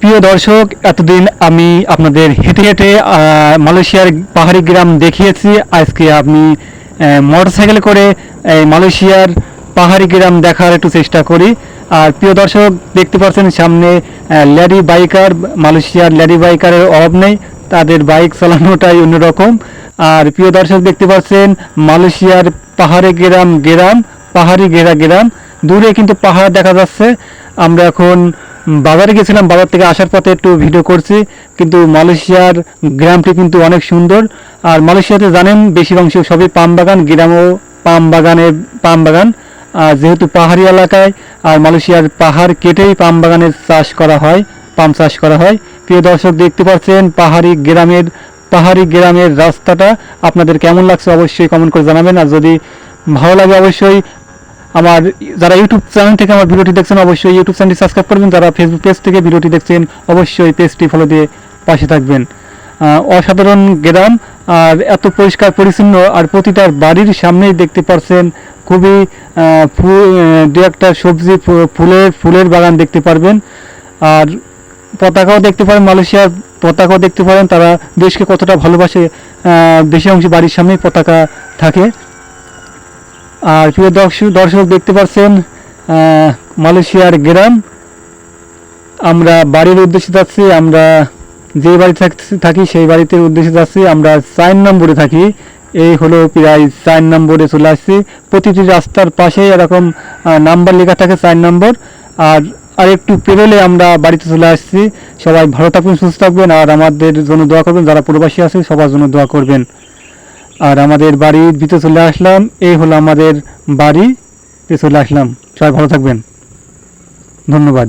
প্রিয় দর্শক, এতদিন আমি আপনাদের হেঁটে হেঁটে মালয়েশিয়ার পাহাড়ি গ্রাম দেখিয়েছি। আজকে আমি মোটরসাইকেল করে মালয়েশিয়ার পাহাড়ি গ্রাম দেখার একটু চেষ্টা করি। আর প্রিয় দর্শক, দেখতে পাচ্ছেন সামনে ল্যাডি বাইকার, মালয়েশিয়ার ল্যাডি বাইকারের অভাব নেই, তাদের বাইক চালানোটাই অন্যরকম। আর প্রিয় দর্শক, দেখতে পাচ্ছেন মালয়েশিয়ার পাহাড়ি গ্রাম গ্রাম, পাহাড়ি ঘেরা গ্রাম। দূরে কিন্তু পাহাড় দেখা যাচ্ছে। আমরা এখন বাজারে গেছিলাম, বাজার থেকে আসার পথে একটু ভিডিও করছি, কিন্তু মালয়েশিয়ার গ্রামটি কিন্তু অনেক সুন্দর। আর মালয়েশিয়াতে জানেন, বেশির অংশ সবই পাম বাগান, গ্রামও পাম বাগানের পাম বাগান। আর যেহেতু পাহাড়ি এলাকায়, আর মালয়েশিয়ার পাহাড় কেটেই পাম বাগানের চাষ করা হয়, পাম চাষ করা হয়। প্রিয় দর্শক, দেখতে পাচ্ছেন পাহাড়ি গ্রামের পাহাড়ি গ্রামের রাস্তাটা। আপনাদের কেমন লাগছে অবশ্যই কমেন্ট করে জানাবেন, আর যদি ভালো লাগে অবশ্যই আমার, যারা ইউটিউব চ্যানেল থেকে আমার ভিডিওটি দেখছেন, অবশ্যই ইউটিউব চ্যানেলটি সাবস্ক্রাইব করবেন। যারা ফেসবুক পেজ থেকে ভিডিওটি দেখছেন, অবশ্যই পেজটি ফলো দিয়ে পাশে থাকবেন। অসাধারণ গ্রাম আর এত পরিষ্কার, পরিচ্ছন্ন, আর প্রতিটার বাড়ির সামনেই দেখতে পারছেন, খুবই দু একটা সবজি ফুলের ফুলের বাগান দেখতে পারবেন। আর পতাকাও দেখতে পারেন, মালয়েশিয়ার পতাকাও দেখতে পারেন। তারা দেশকে কতটা ভালোবাসে বেশি অংশ বাড়ির সামনেই পতাকা থাকে। আর প্রিয় দর্শক দর্শক দেখতে পাচ্ছেন মালয়েশিয়ার গ্রাম। আমরা বাড়ির উদ্দেশ্যে যাচ্ছি, আমরা যে বাড়ি থাকি সেই বাড়িতে উদ্দেশ্যে যাচ্ছি, আমরা চার নম্বরে থাকি। এই হলো প্রায় চার নম্বরে চলে আসছি। প্রতিটি রাস্তার পাশে এরকম নাম্বার লেখা থাকে চার নম্বর। আর আর একটু পেরোলে আমরা বাড়িতে চলে আসছি। সবাই ভালো থাকবেন সুস্থ থাকবেন আর আমাদের জন্য দোয়া করবেন। যারা প্রবাসী আছে, সবার জন্য দোয়া করবেন। আর আমাদের বাড়ির ভিতরে চলে আসলাম। এই হলো আমাদের বাড়ি। চলে আসলাম। সবাই ভালো থাকবেন। ধন্যবাদ।